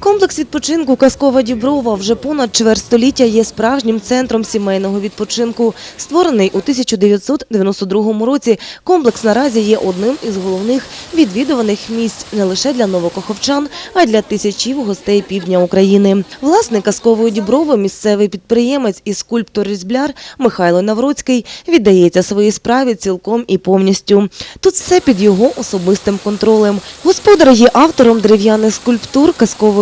Комплекс відпочинку Казкова Діброва вже понад чверть століття є справжнім центром сімейного відпочинку. Створений у 1992 році, комплекс наразі є одним із головних відвідуваних місць не лише для новокоховчан, а й для тисячів гостей півдня України. Власник Казкової Діброви, місцевий підприємець і скульптор-різбляр Михайло Навроцький віддається своїй справі цілком і повністю. Тут все під його особистим контролем. Господар є автором дерев'яних скульптур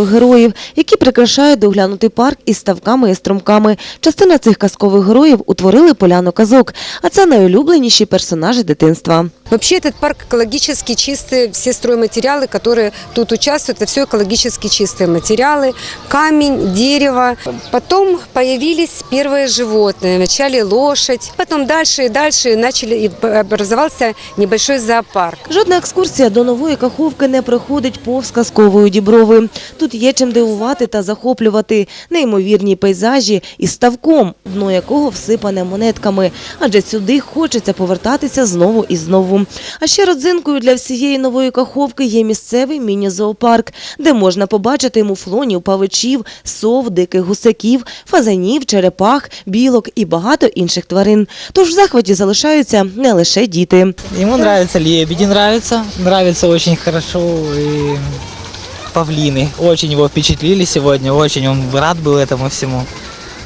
казкових героїв, які прикрашають доглянутий парк із ставками і струмками. Частина цих казкових героїв утворили поляну казок, а це найулюбленіші персонажі дитинства. Вообще этот парк экологически чистый, все стройматериалы, которые тут участвуют, это все экологически чистые материалы, камень, дерево. Потом появились первые животные, вначале лошадь, потом дальше и дальше начали, и образовался небольшой зоопарк. Жодна екскурсія до нової каховки не проходить повз казкової діброви. Тут є чим дивувати та захоплювати неймовірні пейзажі із ставком, дно якого всипане монетками. Адже сюди хочеться повертатися знову і знову. А ще родзинкою для всієї нової каховки є місцевий міні-зоопарк, де можна побачити муфлонів, павичів, сов, диких гусаків, фазанів, черепах, білок і багато інших тварин. Тож в захваті залишаються не лише діти. Нравятся лебеди, нравится, нравится очень хорошо и павлины. Очень его впечатлили сегодня, очень он рад был этому всему.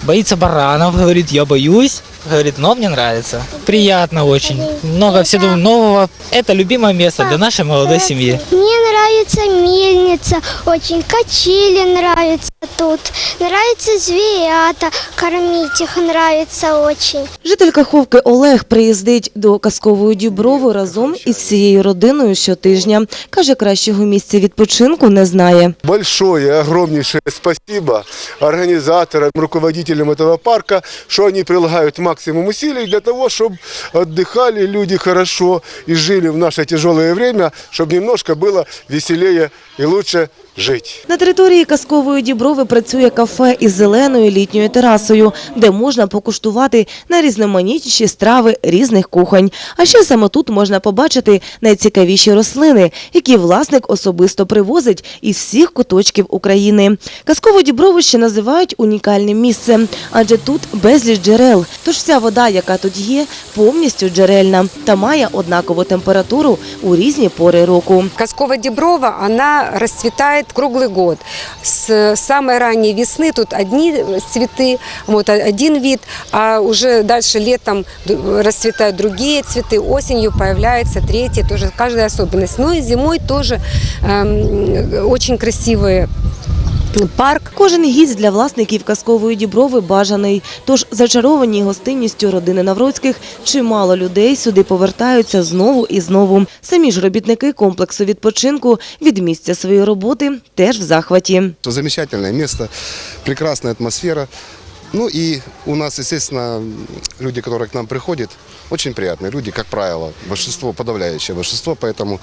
Боится баранов, говорит, я боюсь, говорит, но мне нравится. Приятно очень, много всего нового. Это любимое место для нашей молодой семьи. Мне нравится мельница, очень качели нравятся тут. Нравится зверята, кормить их нравится очень. Житель Каховки Олег приїздить до казкової Діброви разом із всією родиною щотижня. Каже, кращого місця відпочинку не знає. Большое, огромнейшее спасибо организаторам, руководителям этого парка, что они прилагают максимум усилий для того, чтобы отдыхали люди хорошо и жили в наше тяжелое время, чтобы немножко было веселее и лучше жить. На території казкової Діброви працює кафе із зеленою літньою терасою, де можна покуштувати найрізноманітніші страви різних кухонь. А ще саме тут можна побачити найцікавіші рослини, які власник особисто привозить із всіх куточків України. Казкову Діброву ще називають унікальним місцем, адже тут безліч джерел. Тож вся вода, яка тут є, повністю джерельна та має однакову температуру у різні пори року. Коскова Деброва, она расцветает круглый год. С самой ранней весны тут одни цветы, вот один вид, а уже дальше летом д- расцветают другие цветы, осенью появляется третий, тоже каждая особенность. Ну и зимой тоже эм, очень красивые парк. Кожен гість для власників казкової діброви бажаний. Тож зачаровані гостинністю родини Навроцьких чимало людей сюди повертаються знову і знову. Самі ж робітники комплексу відпочинку від місця своєї роботи теж в захваті. Что Замечательное место, прекрасная атмосфера. Ну и у нас, естественно, люди, которые к нам приходят, очень приятные люди, как правило, большинство, подавляющее большинство, поэтому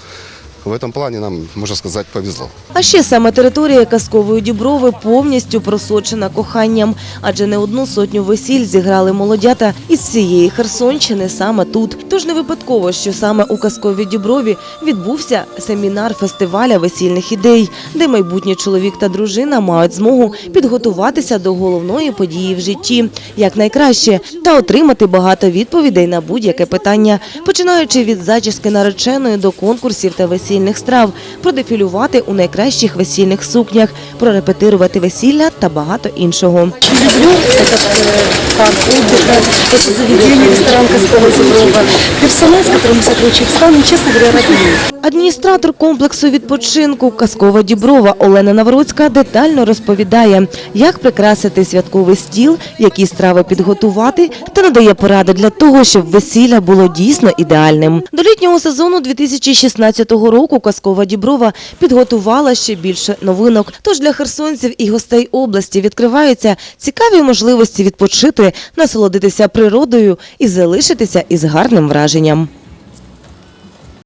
в этом плане нам, можно сказать, повезло. А ще саме територія казкової діброви повністю просочена коханням, адже не одну сотню весіль зіграли молодята із всієї Херсонщини саме тут. Тож не випадково, що саме у казковій діброві відбувся семінар фестиваля весільних ідей, де майбутній чоловік та дружина мають змогу підготуватися до головної події в житті як найкраще та отримати багато відповідей на будь-яке питання, починаючи від зачіски нареченої до конкурсів та весільних страв, продефілювати у найкращих весільних сукнях, прорепетирувати весілля та багато іншого. люблю этот э, парк отдыха, это заведение, ресторан Каскова Зуброва. Персонал, с которым сотрудничаю, стал, мне, честно говоря, родным. Адміністратор комплексу відпочинку Казкова Діброва Олена Навроцька детально розповідає, як прикрасити святковий стіл, які страви підготувати, та надає поради для того, щоб весілля було дійсно ідеальним. До літнього сезону 2016 року Казкова Діброва підготувала ще більше новинок. Тож для херсонців і гостей області відкриваються цікаві можливості відпочити, насолодитися природою і залишитися із гарним враженням.